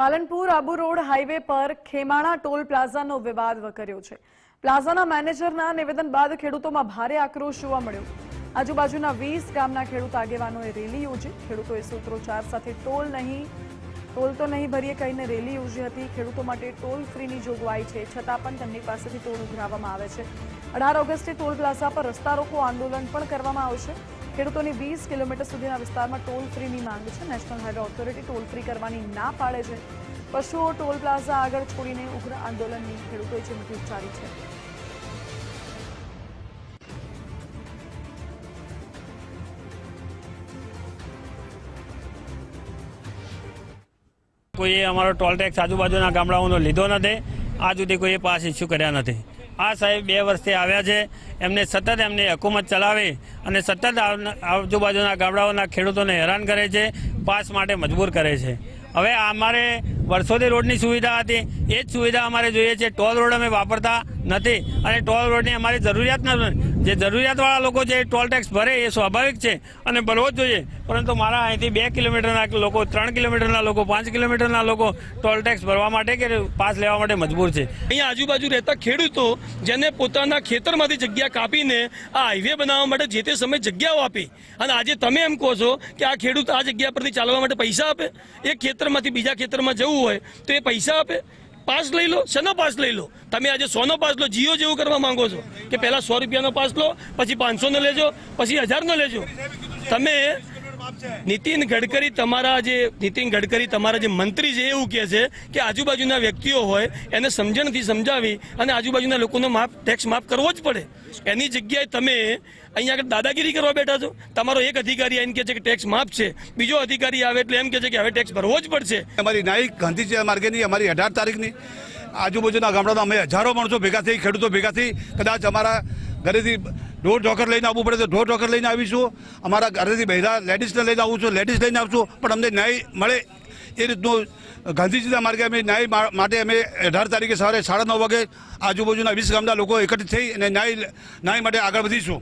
Palanpur Abu road highway પર Khemana toll પ્લાઝાનો વિવાદ વકર્યો છે. પ્લાઝાના મેનેજરના નિવેદન બાદ ખેડૂતોમાં ભારે આક્રોશ જોવા મળ્યો. આજુબાજુના વીસ ગામના ખેડૂત આગેવાનોએ રેલી યોજી. ખેડૂતોએ સૂત્રોચ્ચાર સાથે ટોલ નહીં, ટોલ તો નહીં ભરીએ કહીને રેલી યોજી હતી. ખેડૂતો માટે ટોલ ફ્રીની જોગવાઈ છે. છતાં પણ તેમની પાસેથી ટોલ ઉઘરાવવામાં આવે છે. અઢાર ઓગસ્ટે ટોલ પ્લાઝા પર રસ્તા રોકો આંદોલન પણ કરવામાં આવશે. ખેડૂતોની વીસ કિલોમીટર સુધીના વિસ્તારમાં ટોલ ફ્રીની માંગ છે. National highway authority toll free કરવાની ના પાડે છે. પશુઓ ટોલ પ્લાઝા આગળ છોડીને ઉગ્ર આંદોલનની ખેડૂતોએ ચીમકી ઉચ્ચારી છે. કોઈએ અમારો ટોલ ટેક્સ આજુબાજુના ગામડાઓનો લીધો નથી. આજ સુધી કોઈએ પાસ ઇસ્યુ કર્યા નથી. આ સાહેબ બે વર્ષથી આવ્યા છે. એમને સતત એમની હકુમત ચલાવી અને સતત આજુબાજુના ગામડાઓના ખેડૂતોને હેરાન કરે છે, પાસ માટે મજબૂર કરે છે. હવે અમારે વર્ષોથી રોડની સુવિધા હતી. એ જ સુવિધા અમારે જોઈએ છે. ટોલ રોડ અમે વાપરતા નથી અને ટોલ રોડની અમારી જરૂરિયાત નથી જે જરૂરિયાતવાળા લોકો છે એ ટોલ ટેક્સ ભરે એ સ્વાભાવિક છે અને ભરવો જ જોઈએ. પરંતુ મારા અહીંથી બે કિલોમીટરના લોકો, ત્રણ કિલોમીટરના લોકો, પાંચ કિલોમીટરના લોકો ટોલ ટેક્સ ભરવા માટે કે પાસ લેવા માટે મજબૂર છે? અહીંયા આજુબાજુ રહેતા ખેડૂતો જેને પોતાના ખેતરમાંથી જગ્યા કાપીને આ હાઈવે બનાવવા માટે જે તે સમયે જગ્યાઓ આપી. અને આજે તમે એમ કહો છો કે આ ખેડૂત આ જગ્યા પરથી ચાલવા માટે પૈસા આપે? એક ખેતરમાંથી બીજા ખેતરમાં જવું હોય તો એ પૈસા આપે? પાસ લઈ લો, શેનો પાસ લઈ લો? તમે આજે સોનો પાસ લો, જીઓ જેવું કરવા માંગો છો કે પહેલાં સો રૂપિયાનો પાસ લો, પછી પાંચસોનો લેજો, પછી હજારનો લેજો. તમે નીતિન ગડકરી તમારા જે નીતિન ગડકરી તમારા જે મંત્રી છે એવું કહે છે કે આજુબાજુના વ્યક્તિઓ હોય, એને સમજણથી સમજાવી અને આજુબાજુના લોકોનો માફ ટેક્સ માફ કરવો જ પડે. એની જગ્યાએ તમે અહીંયા આગળ દાદાગીરી કરવા બેઠા છો. તમારો એક અધિકારી આવીને કહે છે કે ટેક્સ માફ છે. બીજો અધિકારી આવે એટલે એમ કહે છે કે હવે ટેક્સ ભરવો જ પડશે. અમારી નાઈક ગાંધી માર્ગેની અમારી અઢાર તારીખની આજુબાજુના ગામડાના અમે હજારો માણસો ભેગા થઈ, ખેડૂતો ભેગા થઈ, કદાચ અમારા ઘરેથી ઢોર ઢોકર લઈને આવવું પડે તો ઢોર ઢોકર લઈને આવીશું. અમારા ઘરેથી બહેરા લેડીઝને લઈને આવું છું, લેડીઝ લઈને આવશું. પણ અમને ન્યાય મળે એ રીતનું ગાંધીજીના માર્ગે અમે ન્યાય માટે અમે અઢાર તારીખે સવારે સાડા નવ વાગે આજુબાજુના વીસ ગામના લોકો એકત્રિત થઈ અને ન્યાય ન્યાય માટે આગળ વધીશું.